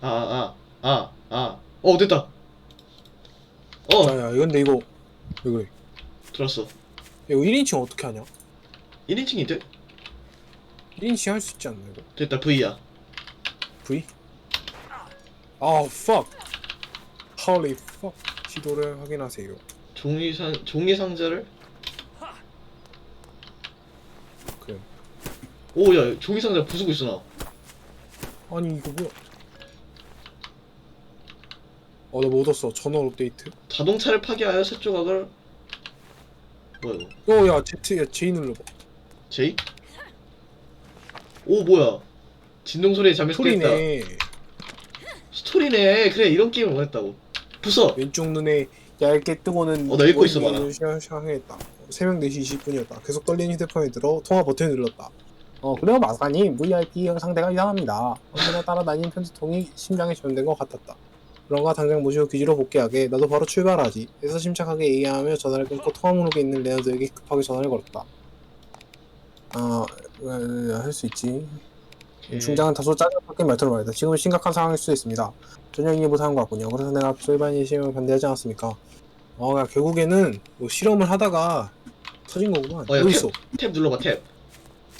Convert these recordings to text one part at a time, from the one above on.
아, 아, 아, 아. 어, 됐다. 어, 자, 야, 근데 이거 왜 그래? 들었어. 야, 이거 1인칭 어떻게 하냐? 1인칭이 돼? 1인칭 할 수 있지 않나 이거? 됐다, V야. V? 아, fuck. Holy fuck. 지도를 확인하세요. 종이 상 종이 상자를 그래. 오, 야, 종이 상자 부수고 있어 나. 아니 이거 뭐야? 어, 나뭐 얻었어. 전원 업데이트. 자동차를 파괴하여 새 조각을 뭐야 이거? 어, 야, Z, 야, J 눌러봐. J? 오, 뭐야? 진동 소리에 잠에서 깼다. 소리네. 스토리네. 그래, 이런 게임을 원했다고. 부숴. 왼쪽 눈에 얇게 뜨고는 어, 나 읽고 있어, 봐라. 향했다. 새벽 4시 20분이었다. 계속 떨리는 휴대폰에 들어 통화 버튼을 눌렀다. 어, 그래요, 마사님. VIP 상태가 이상합니다. 언제나 따라다니는 편지통이 심장에 지원된 것 같았다. 그런가 당장 모시고 기지로 복귀하게 나도 바로 출발하지. 해서 침착하게 얘기하며 전화를 끊고 통화 목록에 있는 레너드에게 급하게 전화를 걸었다. 아, 할 수 있지. 예. 중장은 다소 짜증 섞인 말투로 말했다. 지금은 심각한 상황일 수도 있습니다. 전혀 이해 못하는 것 같군요. 그래서 내가 앞서 일반인 시험을 반대하지 않았습니까? 어, 야, 결국에는 뭐 실험을 하다가 터진 거구만. 어, 야, 여기 탭. 있어. 탭 눌러봐, 탭.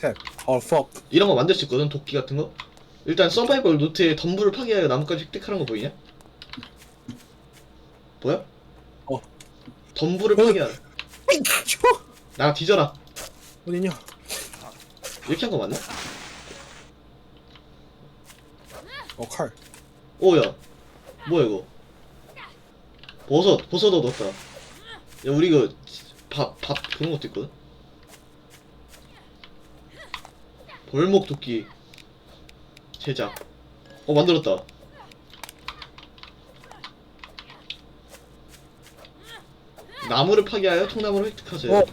탭. 어, fuck. 이런 거 만들 수 있거든, 도끼 같은 거. 일단 서바이벌 노트에 덤불을 파괴하여 나뭇가지 획득하는 거 보이냐? 뭐야? 어. 덤불을 어. 파괴하라. 나 뒤져라. 어디냐? 이렇게 한 거 맞나? 어, 칼. 오야 뭐야 이거 버섯 버섯 얻었다 야 우리 이거 밥밥 그런 것도 있거든 벌목 도끼 제작 어 만들었다 나무를 파괴하여 통나무를 획득하세요 어. 야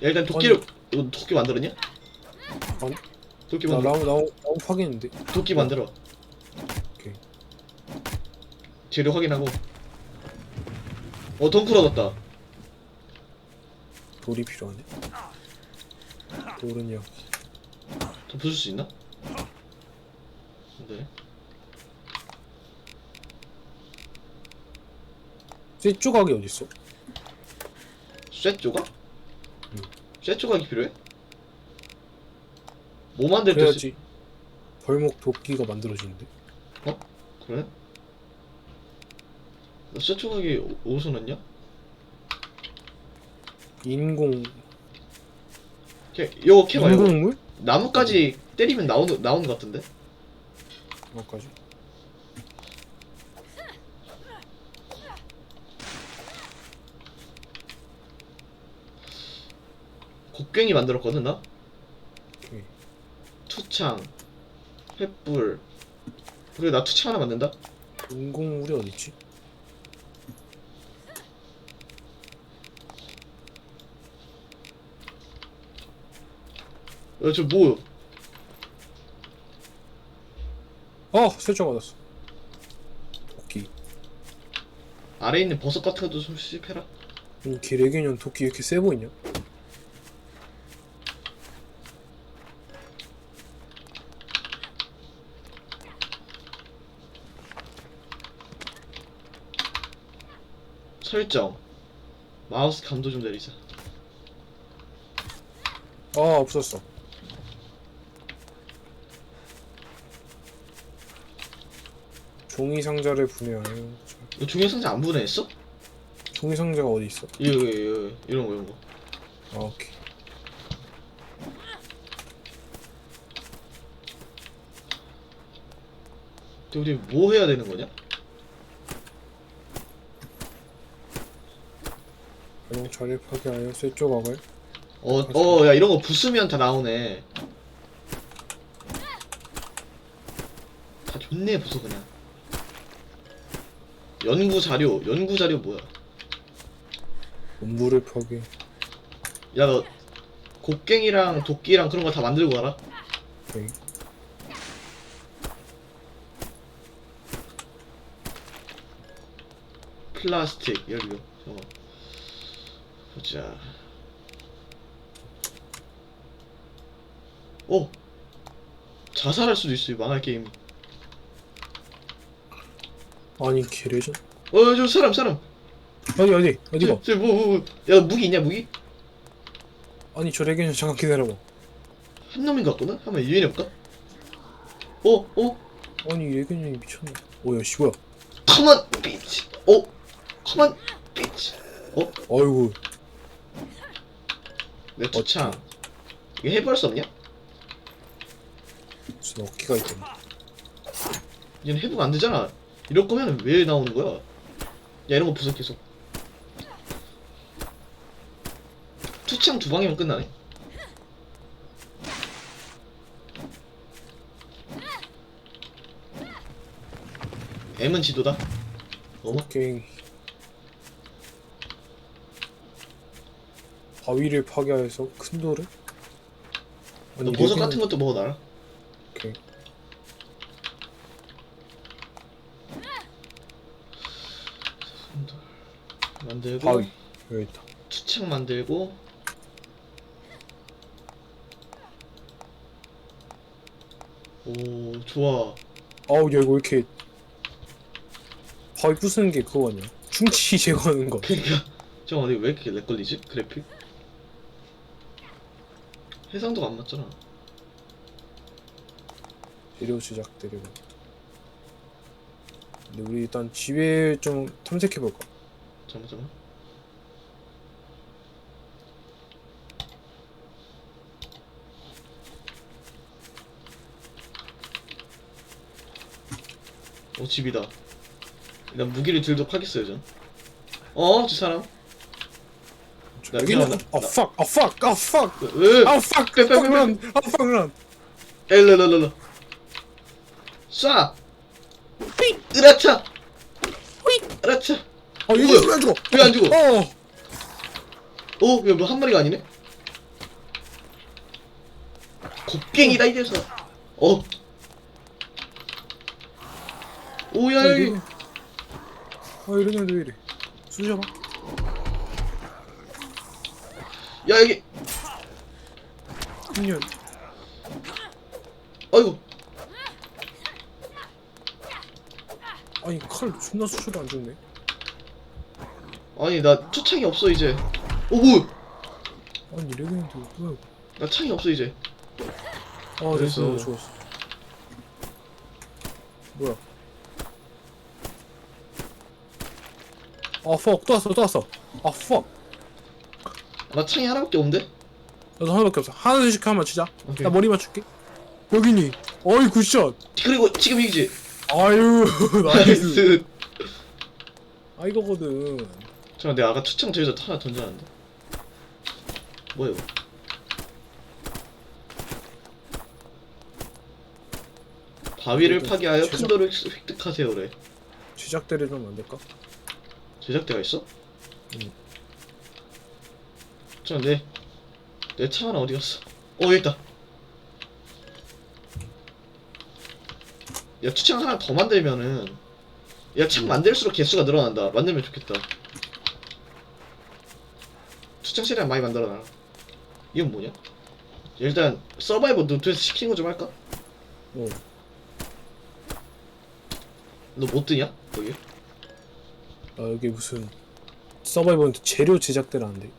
일단 도끼를 이거 도끼 만들었냐? 아니. 도끼 나 만들어 나무, 나무, 나무 파괴했는데. 도끼 만들어. 오케이. 재료 확인하고. 어, 덩쿨 얻었다. 돌이 필요하네. 돌은요. 더 부술 수 있나? 네. 쇠 조각이 어딨어? 쇠 조각? 응. 쇠 조각이 필요해? 뭐 만들 때 쓰... 그래야지 벌목 도끼가 만들어지는데. 그래? 나쇠 조각이 어- 어디서 났냐? 인공 걔, 요거 캐 말고 인공물? 나무까지 때리면 나오는 나오는 것 같은데? 뭐까지? 곡괭이 만들었거든 나? 오케이. 투창 횃불 그래 나 투창 하나 만든다? 인공물이 어딨지? 야, 저 뭐, 어! 쇠조 얻었어. 도끼. 아래에 있는 버섯 같은 것도 좀 수집해라. 이 개래개년 도끼 왜 이렇게 세 보이냐? 설정. 마우스 감도 좀 내리자. 아 없었어. 종이 상자를 분해하여 너 중요 상자 안 분해했어? 종이 상자가 어디 있어? 이거, 이거, 이거, 이런 거, 이런 거. 아 오케이. 근데 우리 뭐 해야 되는 거냐? 자동차를 파괴하여 쇠 조각을 어, 어, 야, 이런 거 부수면 다 나오네. 다 좋네, 부숴, 그냥. 연구 자료, 연구 자료 뭐야? 음부를 파괴. 야, 너, 곡괭이랑 도끼랑 그런 거 다 만들고 가라. 오케이. 플라스틱, 연료. 저거. 보자. 오! 자살할 수도 있어 이 망할 게임 아니 개레전 어 저 사람 사람 어디 어디 어디가 저뭐야 무기 있냐 무기? 아니 저 레겐 잠깐 기다려봐 한 놈인 것 같구나? 한번 유인해 볼까? 어? 어? 아니 레겐 형이 미쳤나 오야 씨 뭐야 컴온 비치 어? 컴온 비치 아이고 내 두창 이거 해볼 수 없냐? 무슨 어깨가 있더니 얘는 해보가 안 되잖아. 이럴 거면 왜 나오는 거야? 야 이런 거 부숴 계속. 투창 두 방이면 끝나네. M은 지도다. 어머 오케이 바위를 파괴해서 큰 돌을? 너 보석 같은 것도 먹어놔라 오케이. 만들고 바위 여기 있다. 투창 만들고 오 좋아. 아우 야 이거 왜 이렇게 바위 부수는 게 그거 아니야? 충치 제거하는 거. 그니까. 저 어디 왜 이렇게 렉 걸리지? 그래픽 해상도가 안 맞잖아. 재료 제작 데리고. 근데 우리 일단 집에 좀 탐색해볼까? 잠깐 잠깐 오 집이다. 일단 무기를 들도록 하겠어요 전. 어? 저 사람 나 여기는 미안하다. 아 나- fuck 아 fuck 아 fuck 으아 fuck 빼, 빼, fuck 빼, run 아 fuck run 엘라라라라 쏴삑 으라차 삑 으라차 아얘 뭐야? 왜안 죽어 왜안 죽어? 어 오, 야, 뭐한 마리가 아니네? 곡괭이다, 이 녀석. 어. 오, 야, 여기. 아 이런 애들 왜 이래 쑤셔봐 야, 여기. 큰년 아이고. 아니 칼 존나 쑤셔도 안 죽네 아니, 나 초창이 없어, 이제. 오, 뭐. 아니 레gen드 뭐야 나 창이 없어, 이제. 아 됐어 죽었어 뭐야 아 fuck 또 왔어 또 왔어 아 fuck 나 창이 하나밖에 없는데? 나도 하나밖에 없어 하나 둘씩 한번 치자 오케이. 나 머리 맞출게 여기니 어이 굿샷 그리고 지금 이기지. 아유 나이스 나이스. 아 이거거든 잠깐, 내가 아까 초창 저기서 하나 던져놨는데. 뭐야, 이거? 바위를 파괴하여 큰 제작- 돌을 획득하세요, 그래. 제작대를 좀 만들까? 제작대가 있어? 응. 저 내, 내 차 하나 어디 갔어? 어, 여기 있다. 야, 투창 하나 더 만들면은, 야, 창 만들수록 개수가 늘어난다. 만들면 좋겠다. 투창 세량 많이 만들어놔. 이건 뭐냐? 일단, 서바이벌 노트에서 시키는 거 좀 할까? 어 너 못 뜨냐? 거기? 아, 여기 무슨 서바이벌한테 재료 제작대라는데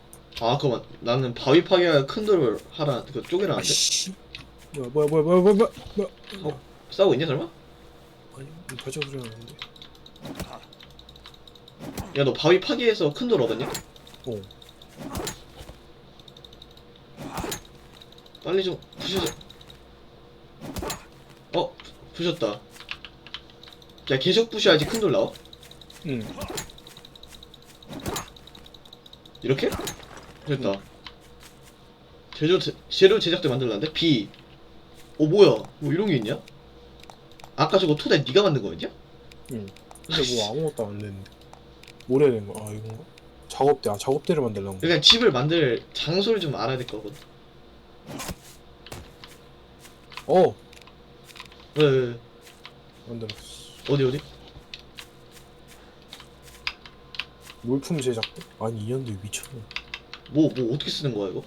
아, 그만. 나는 바위 파괴하여 큰 돌을 하라, 그 쪼개라는데? 아씨 뭐야 뭐야 뭐야 뭐야 뭐야 뭐야 뭐야 싸우고 있냐, 설마? 아니 소리 나는데 야, 너 바위 파괴해서 큰 돌 얻었냐? 어 빨리 좀 부셔줘. 어, 부- 부셨다. 야, 계속 부셔야지 큰 돌 나와. 응. 이렇게? 됐다. 재료, 제, 재료 제작대 만들었는데? B. 어, 뭐야? 뭐 이런 게 있냐? 아까 저거 토대 네가 만든 거였냐? 응. 근데 뭐 아무것도 안 됐는데 되는 거야? 아 이건가? 작업대 아 작업대를 만들려는 거야 그러니까 집을 만들 장소를 좀 알아야 될 거거든. 어 왜, 왜, 왜? 만들었어 어디, 어디? 물품 제작대? 아니 이 년도에 미쳤네 뭐, 뭐, 어떻게 쓰는 거야, 이거?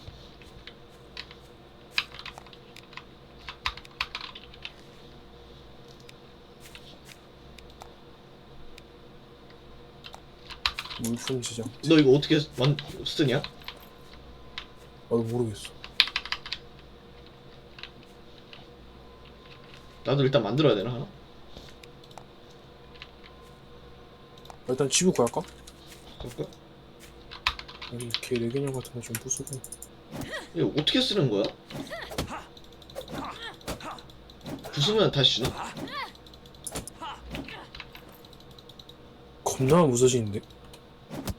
물품 지정. 너 이거 어떻게 만, 쓰냐? 어, 나도 모르겠어. 나도 일단 만들어야 되나, 하나? 일단 지구 구할까? 그럴까? 여기 개 레게냐 같은 거 좀 부수고 이거 어떻게 쓰는 거야? 부수면 다시 주나? 겁나 무서지는데?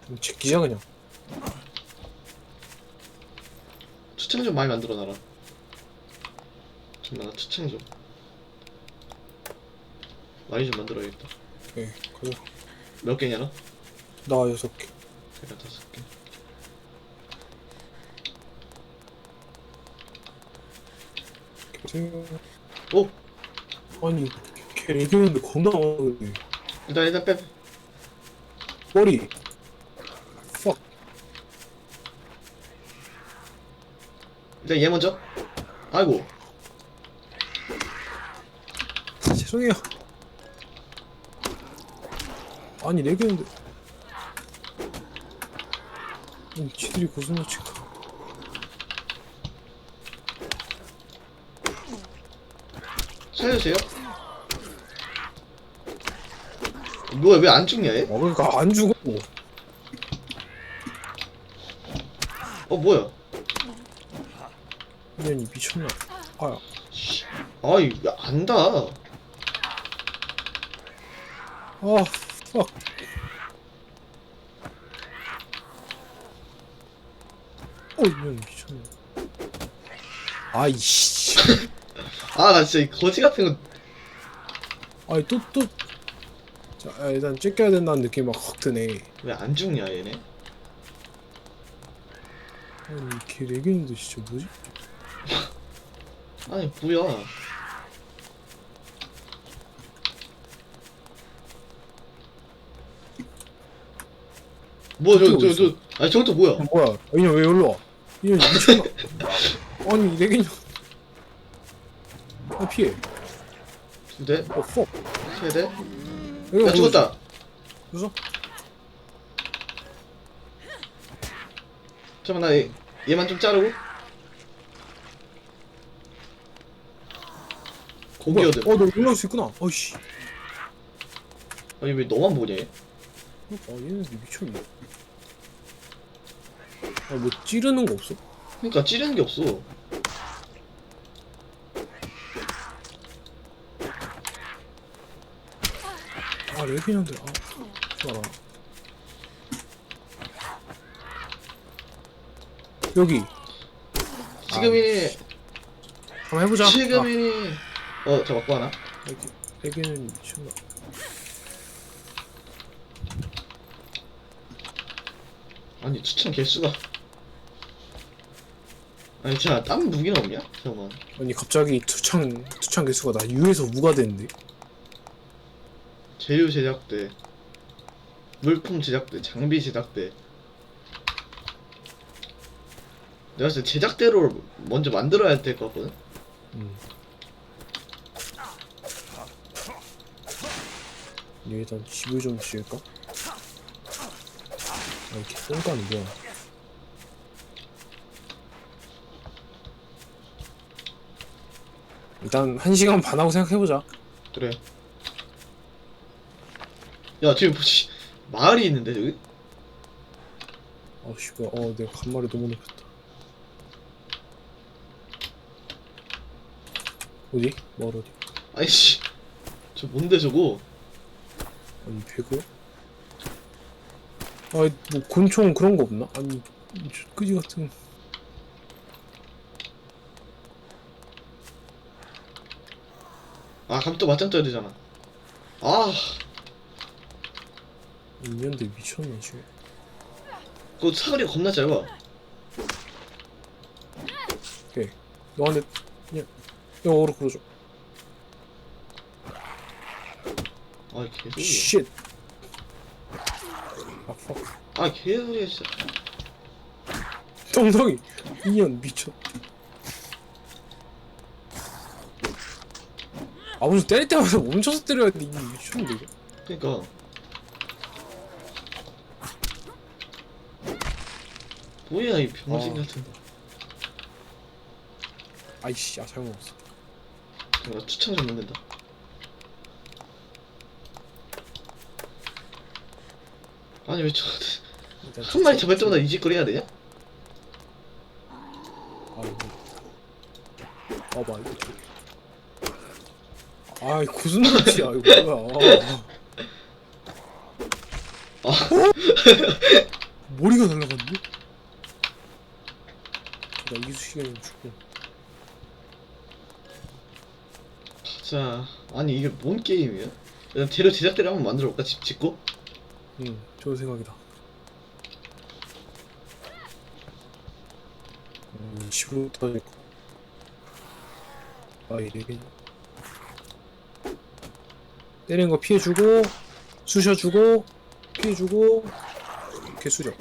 좀 제끼자 그냥 추천 좀 많이 만들어 놔라. 잠깐만 나 추천 좀 많이 좀 만들어야겠다. 네 가자 몇 개냐 너? 나 여섯 개 내가 다섯 개. 개- 오 아니 개 레게냐인데 겁나 많은데. 일단 일단 빼. 머리. 퍽. 일단 얘 먼저. 아이고. 죄송해요. 아니 레게인데 아니 지들이 고슴도치가 살려주세요. 뭐야 왜 안 죽냐 얘? 아 그러니까 안 죽어 어 뭐야? 인연이 미쳤나 아야 씨. 아이 야, 안다. 아 퍽. 어 미쳤네 아이씨 아 나 진짜 이 거지 같은 거. 아니 또 또 자 아, 일단 째껴야 된다는 느낌이 막확 드네 왜 안 죽냐 얘네? 아니 걔 레게인데 진짜 뭐지? 아니 뭐야? 뭐야 어디 저저 저, 아니 저것도 뭐야? 아, 뭐야 인연 왜 여기로 와 인연 미쳤나 아니 레게 인아 피해 두 대, 어 퍽. 세 대. 야 죽었다. 죽었어? 잠깐만 나 얘, 얘만 좀 자르고. 고기 얻음. 어너 올라올 수 있구나 어이씨 아니 왜 너만 보냐 얘? 아 얘네들 미쳤네 아 뭐 찌르는 거 없어? 그러니까 찌르는 게 없어. 아 레기년들 아 좋아라 여기 지금이 한번 해보자 아, 지금이 어저 먹고 하나? 레기, 레기는 미쳤나 아니 추천 개수가. 아니 진짜 딴 무기는 없냐? 잠깐만. 아니 갑자기 투창 투창 개수가 나 U에서 무가 됐는데 재료 제작대, 물품 제작대, 장비 제작대. 내가 때 제작대로 먼저 만들어야 될 것 같거든? 음. 일단 집을 좀 지을까? 아 이렇게 똥간이 뭐야 일단 한 시간 반 하고 생각해보자 그래. 야, 지금 뭐지? 마을이 있는데, 저기? 아 씨발 어 내가 간말에 너무 높였다 어디? 마을 어디? 아이씨. 저 뭔데, 저거? 아니 배그? 아뭐 곤충 그런 거 없나? 아니 저 끄지 같은 아, 그럼 또 맞짱 떠야 되잖아. 아, 인연들 미쳤나 지금 그거 사거리가 겁나 짧아. 너한테 그냥 영어로 끌어줘 아, 개소리야. 쉣 아, 팍 아, 개소리야, 진짜. 똥덩이 인연 미쳤 아 무슨 때릴 때마다 멈춰서 때려야 돼 이게 미쳤는데 이거 그니까. 뭐야 이 병신 어. 같은 거. 아이씨 아 잘못 먹었어 나 추천 좀 넣는다. 아니 왜 저 일단 한 마리 잡을 때마다 이 짓거리 해야 되냐? 아이고 봐봐 이거 아이 고슴도치야 이거 뭐야 아. 머리가 날라갔는 시간이면 죽고 자, 아니 이게 뭔 게임이야? 일단 재료 제작대를 한번 만들어 볼까? 집 짓고? 응 좋은 생각이다 음 15분 터질거 아 이게 때리는 거 피해주고 쑤셔주고 피해주고 개수력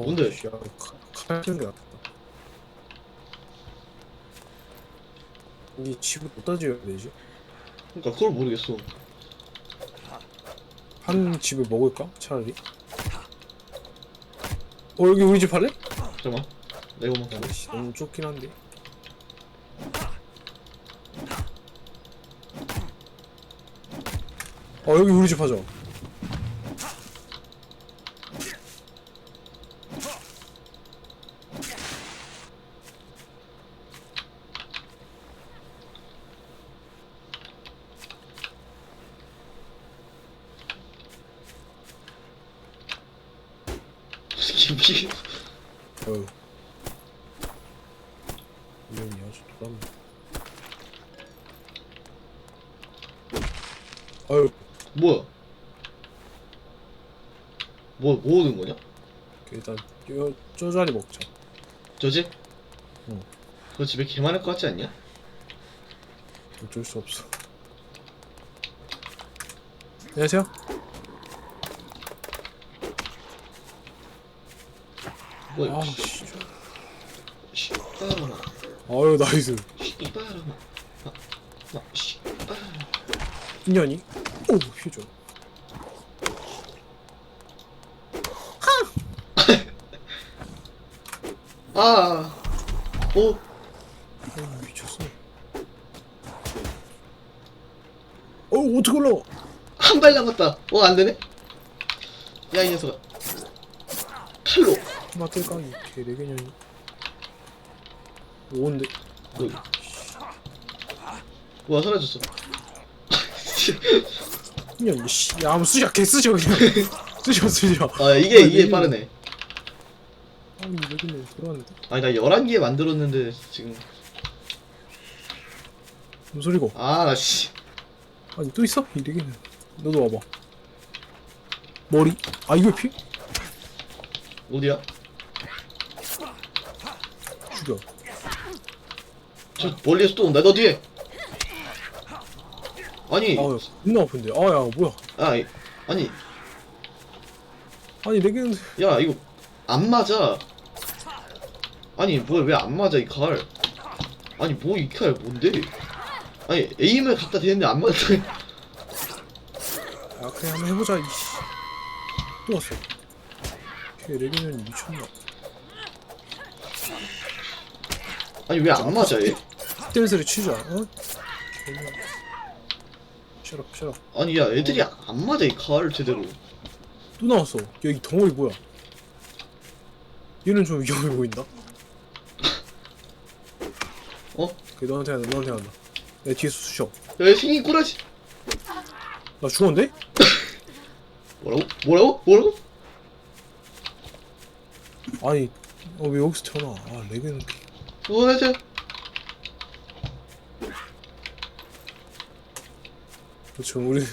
어, 뭔데? 씨, 야, 칼- 칼 쓰는 게 낫겠다. 이 집을 어디다 지어야 되지? 그러니까 그걸 모르겠어. 한 집을 먹을까? 차라리? 어 여기 우리 집 할래? 잠깐만. 내가 뭐 야씨 너무 좁긴 한데 어 여기 우리 집 하자 김치. 어휴 이런이 아주 또담 어휴 뭐야? 뭐, 뭐 오는 거냐? 일단 저, 저 자리 먹자 저 집? 응. 저 집에 개 많을 것 같지 않냐? 어쩔 수 없어 안녕하세요 뭐야? 아 씨, 씨. 씨, 따라라. 아유 나이스 씨, 씨. 인연이 오 휴죠 아, 오, 어 미쳤어 어 어떻게 올라와 한 발 남았다. 어, 안 되네? 야, 이 녀석아. 칼로. 맞들까기 개레개년이 오는데 어이. 뭐야, 사라졌어. 인연이 씨야 한번 쑤셔 개 쑤셔 그냥 쑤셔 쑤셔 아, 이게, 아, 이게 이거- 빠르네. 아니 레개년 들어왔는데 아니, 나 11개 만들었는데, 지금. 무슨 소리고 아, 나 씨. 아니 또 있어? 이 레개년 너도 와봐 머리 아 이거 피? 어디야? 죽여 저 멀리에서 또 온다. 너 뒤에. 아니, 아야 겁나 아픈데 아 야 뭐야 아, 이- 아니, 아니 레개년 야, 이거 안 맞아. 아니, 뭐야, 왜 안 맞아, 이 칼? 아니, 뭐, 이 칼 뭔데? 아니, 에임을 갖다 대는데 안 맞아. 아 그냥 한번 해보자 이씨 또 왔어 걔 레개년이 미쳤나 아니, 왜 안 맞아, 얘? 때는 소리 치자 어? 셔럽 셔럽 아니, 야, 애들이 안 맞아, 이 칼, 제대로. 또 나왔어 야 이 덩어리 뭐야 얘는 좀 위험해 보인다 어? 그래 너한테 한다 너한테 한다 내 뒤에서 쑤셔 야, 얘 생긴 꼬라지. 나 죽었는데? 뭐라고? 뭐라고? 뭐라고? 아니 어 왜 여기서 튀어나와 아 레게는 뭐하지? 그렇죠 우리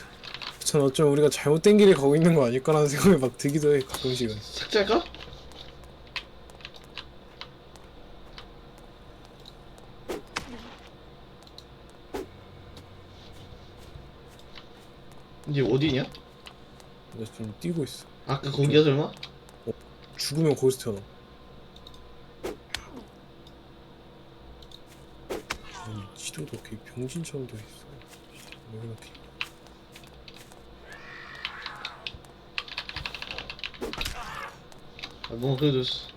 전 어쩜 우리가 잘못된 길에 가고 있는 거 아닐까라는 생각이 막 들기도 해 가끔씩은 삭제할까? 이제 어디냐? 나 지금 뛰고 있어 아까 거기야 설마? 죽으면 거기서 튀어 이쪽도 이렇게 병신처럼 돼 있어. 왜 이렇게? 아, 뭔가 그래도 수-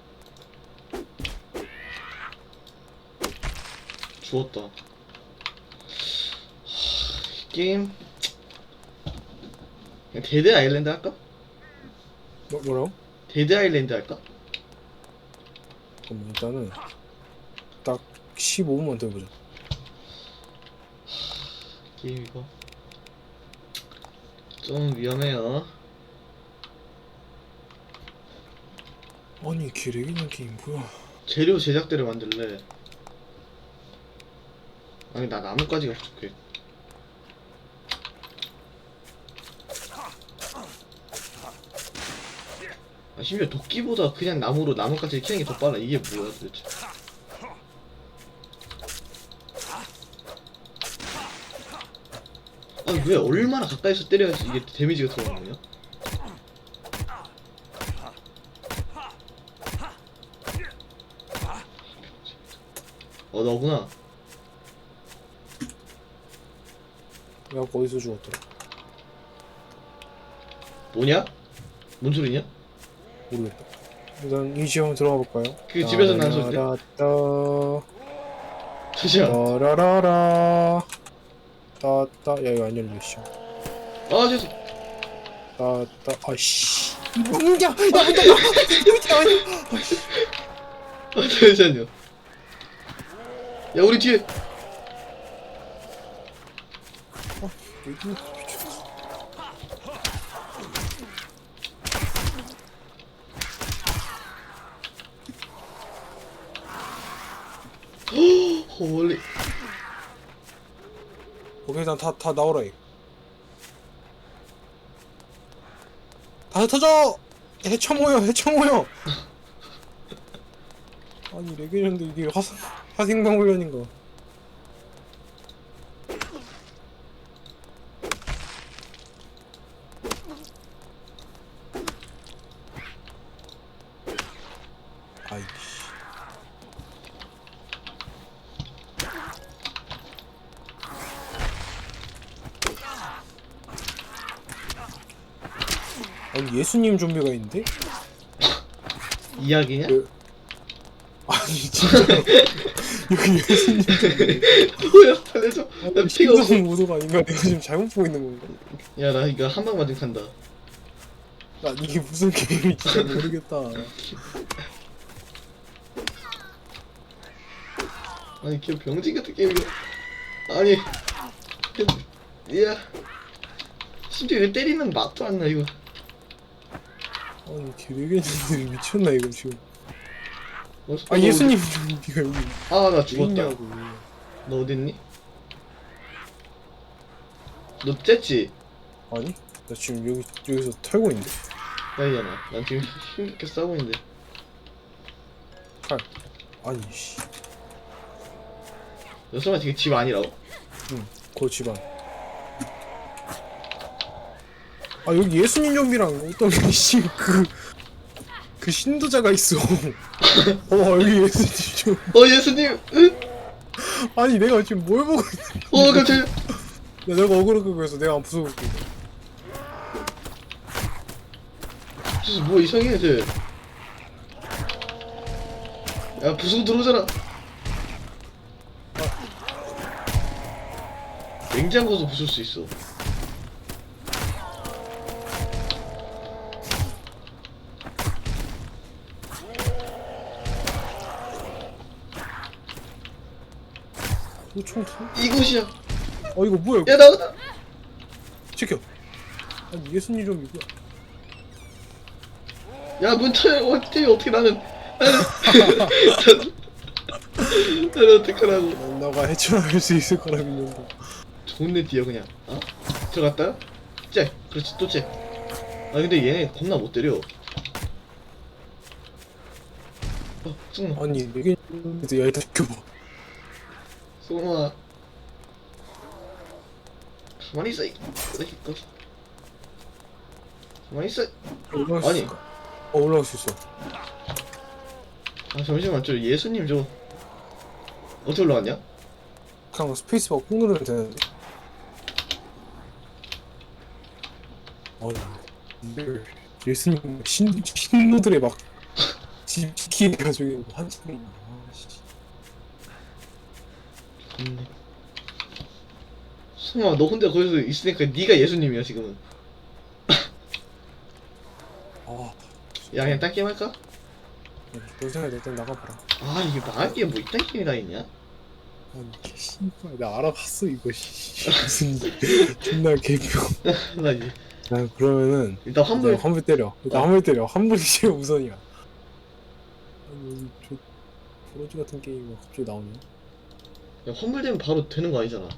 죽었다. 하, 이 게임 그냥 데드 아일랜드 할까? 뭐 뭐라고? 데드 아일랜드 할까? 그럼 일단은 딱 15분만 더 해보자. 게임 이거 좀 위험해요. 아니 기레기는 게임 뭐야 재료 제작대를 만들래. 아니 나 나뭇가지가 부족해. 아, 심지어 도끼보다 그냥 나무로 나뭇가지를 캐는 게 더 빨라. 이게 뭐야 도대체? 아니 왜 얼마나 가까이서 때려야지 이게 데미지가 들어가는 거냐? 어 너구나. 야 어디서 죽었더라 뭐냐? 뭔 소리냐? 모르겠다 일단 이집 한번 들어가 볼까요? 그 집에서 나는 소리인데? 따라따 잠시만. 따라라라 따따 야 이거 안씨아 죄송. 따따 아씨 문야 야 문야 이거 아니야 아 잠시만요. 야 우리 뒤에. 미쳤어 홀리. 오케이 일단 다, 다 나오라 이거 다 흩어져! 해쳐 모여 해쳐 모여 아니 레게는데 이게 화생, 화생방 훈련인가 아이씨 아니 예수님 좀비가 있는데? 이야기냐? 그- 아니 진짜 여기 예수님 뭐야 살려줘. 나 아니 피가 없어. 신성 모독 아닌가? 내가 지금 잘못 보고 있는 건가? 야 나 이거 한 방 맞으면 간다. 나 이게 무슨 게임인지 잘 모르겠다 아니 걔 병진 같은 게임이야. 아니. 걔- 야. 심지어 이거 때리는 맛도 안 나 이거. 아니 개레게님들이 미쳤나 이거 지금 어, 아 예수님 좀비가 여기 아나 왜 죽었다. 있냐고 너 어딨니? 너 쨌지? 아니? 나 지금 여기, 여기서 털고 있는데 아니잖아. 난 지금 힘겹게 싸우고 있는데. 칼 아니 씨너 설마 되게 집 아니라고? 그 집안 아 여기 예수님 좀비랑 어떤 씨그 그 신도자가 있어 어 여기 예수님 좀 어 예수님! 으? 아니 내가 지금 뭘 보고 있는 어 깜짝이야. 야, 내가 어그로 끄고 있어 내가 안 부숴볼게 무슨 뭐 이상해 쟤. 야 부수고 들어오잖아. 냉장고도 부술 수 있어. 소총 털? 이곳이야. 어 이거 뭐야 이거 야 나오다. 지켜 아니 예수님 좀비가 야문 쳐요. 어떻게 어떻게 나는 나는 나는 어떡하라고. 난 너가 헤쳐나갈 수 있을 거라 믿는다 좋은데 뛰어 그냥. 어? 들어갔다. 째. 그렇지 또 째. 아 근데 얘네 겁나 못 때려. 어. 아니 이게 이제 야 일단 지켜봐 승마. 가만히 있어. 이 새끼 거기. 가만히 있어. 올라갈 수 아니. 있을까? 어 올라갈 수 있어 아 잠시만 저 예수님 좀 어떻게 올라갔냐? 그냥 스페이스바 꾹 누르면 되는데 근데 예수님 신, 신노들의 막집 지키기가 중요한 거 한참이 아씨 좋네. 승아 너 혼자 거기서 있으니까 네가 예수님이야 지금은. 아 야 그냥 딴 게임 할까? 너 생각에 일단 나가봐라. 아 이게 망할 게임 뭐 이딴 게임이 다 있냐? 아니 씨발. 나 알아봤어 이거. 씨 무슨 존나 개병 나 이제 자 그러면은 일단 환불. 환불 때려. 일단 환불 때려. 환불이 제일 우선이야. 아니 저 브로즈 같은 게임이 갑자기 나오네 야, 환불되면 바로 되는 거 아니잖아.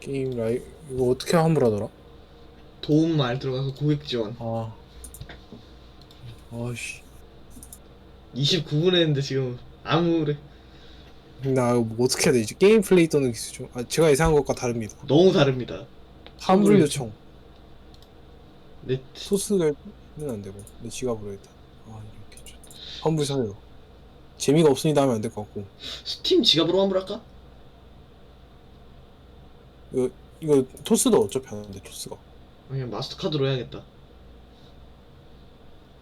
게임 라이 이거 어떻게 환불하더라? 도움 말 들어가서 고객 지원. 아 아씨 29분 했는데 지금 아무래 나 이거 뭐 어떻게 해야 되지? 게임 플레이 또는 기술 중 아, 제가 예상한 것과 다릅니다 너무 다릅니다. 환불 환불 요청 내 소스는 안 되고 내 지갑으로 일단 아 이렇게 좀 환불 사유 재미가 없으니다 하면 안 될 것 같고 스팀 지갑으로 환불할까? 이거 이거 토스도 어차피 안돼 토스가 그냥 마스터카드로 해야겠다.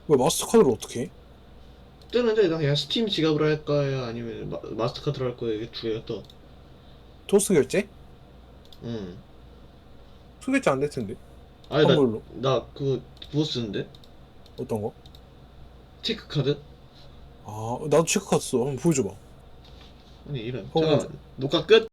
왜 마스터카드를 어떻게 해? 뜨는데 나 그냥 스팀 지갑으로 할 거야 아니면 마, 마스터카드로 할 거야 이게 두 개가 떠. 토스 결제? 응. 토스 결제 안 될 텐데 아니 환불로 나나 그거 그거 쓰는데 어떤 거? 체크 카드? 아 나도 체크카드 써 한번 보여줘봐 아니 이런. 어. 잠깐만 녹화 끝.